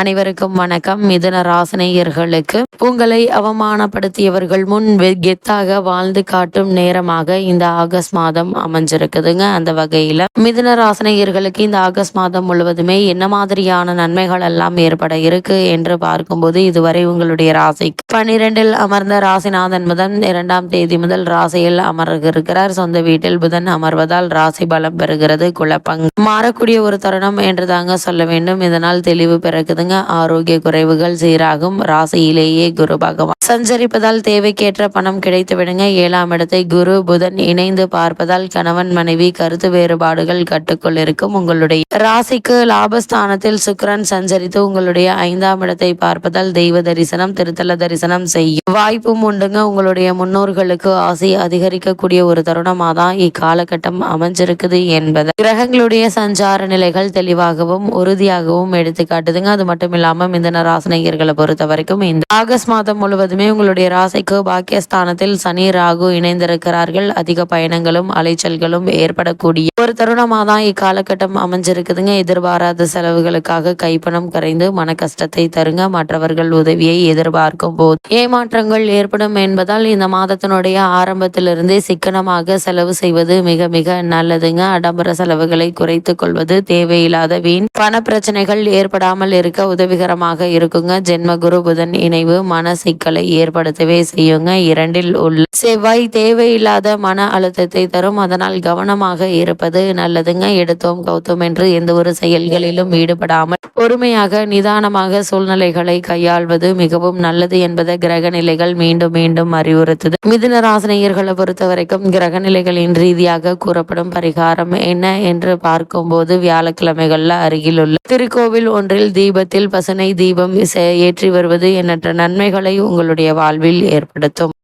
அனைவருக்கும் வணக்கம். மிதுன ராசனையர்களுக்கு உங்களை அவமானப்படுத்தியவர்கள் முன் கெத்தாக வாழ்ந்து காட்டும் நேரமாக இந்த ஆகஸ்ட் மாதம் அமைஞ்சிருக்குதுங்க. அந்த வகையில மிதுன ராசனையர்களுக்கு இந்த ஆகஸ்ட் மாதம் முழுவதுமே என்ன மாதிரியான நன்மைகள் எல்லாம் ஏற்பட இருக்கு என்று பார்க்கும்போது இதுவரை உங்களுடைய ராசிக்கு பனிரெண்டில் அமர்ந்த ராசிநாதன் புதன் இரண்டாம் தேதி முதல் ராசியில் அமர்கிறார் சொந்த வீட்டில் புதன் அமர்வதால் ராசி பலம் பெறுகிறது. குழப்பங்க மாறக்கூடிய ஒரு தருணம் என்று தாங்க சொல்ல வேண்டும். இதனால் தெளிவு பிறக்குதுங்க. ஆரோக்கிய குறைவுகள் சீராகும். ராசியிலேயே குரு பகவான் சஞ்சரிப்பதால் தேவைக்கேற்ற பணம் கிடைத்து விடுங்க. ஏழாம் இடத்தை குரு புதன் இணைந்து பார்ப்பதால் கணவன் மனைவி கருத்து வேறுபாடுகள் கட்டுக்குள் இருக்கும். உங்களுடைய ராசிக்கு லாபஸ்தானத்தில் சுக்கிரன் சஞ்சரித்து உங்களுடைய ஐந்தாம் இடத்தை பார்ப்பதால் தெய்வ தரிசனம் திருத்தல தரிசனம் செய்யும் வாய்ப்பும் உண்டுங்க. உங்களுடைய முன்னோர்களுக்கு ஆசை அதிகரிக்கக்கூடிய ஒரு தருணமாக தான் இக்காலகட்டம் அமைஞ்சிருக்குது என்பது. கிரகங்களுடைய சஞ்சார நிலைகள் தெளிவாகவும் உறுதியாகவும் எடுத்து காட்டுதுங்க அது மட்டும் இல்லாம மிதன ராசினியர்களை பொறுத்த வரைக்கும் இந்த ஆகஸ்ட் மாதம் முழுவதுமே உங்களுடைய ராசிக்கு பாக்கியஸ்தானத்தில் சனி ராகு இணைந்திருக்கிறார்கள். அதிக பயணங்களும் அலைச்சல்களும் ஏற்படக்கூடிய ஒரு தருணமாக தான் இக்காலகட்டம் அமைஞ்சிருக்குதுங்க. எதிர்பாராத செலவுகளுக்காக கைப்பணம் கரைந்து மன கஷ்டத்தை தருங்க. மற்றவர்கள் உதவியை எதிர்பார்க்கும் போது ஏமாற்றங்கள் ஏற்படும் என்பதால் இந்த மாதத்தினுடைய ஆரம்பத்திலிருந்தே சிக்கனமாக செலவு செய்வது மிக மிக நல்லதுங்க. ஆடம்பர செலவுகளை குறைத்துக் கொள்வது தேவையில்லாத வீண் பண பிரச்சனைகள் ஏற்படாமல் இருக்க உதவிகரமாக இருக்குங்க. ஜென்ம குரு புதன் இணைவு மன சிக்கலை ஏற்படுத்தவே செய்யுங்க. இரண்டில் உள்ள செவ்வாய் தேவையில்லாத மன அழுத்தத்தை தரும். அதனால் கவனமாக இருப்பது நல்லதுங்க. எடுத்தோம் கௌத்தோம் என்று எந்த ஒரு செயல்களிலும் ஈடுபடாமல் பொறுமையாக நிதானமாக சூழ்நிலைகளை கையாள்வது மிகவும் நல்லது என்பதை கிரக நிலைகள் மீண்டும் மீண்டும் அறிவுறுத்துது. மிதுன ராசினியர்களை பொறுத்த வரைக்கும் கிரக நிலைகளின் ரீதியாக கூறப்படும் பரிகாரம் என்ன என்று பார்க்கும்போது வியாழக்கிழமைகள்ல அருகிலுள்ள திருக்கோவில் ஒன்றில் நேரத்தில் பசுனை தீபம் ஏற்றி வருவது எண்ணற்ற நன்மைகளை உங்களுடைய வாழ்வில் ஏற்படுத்தும்.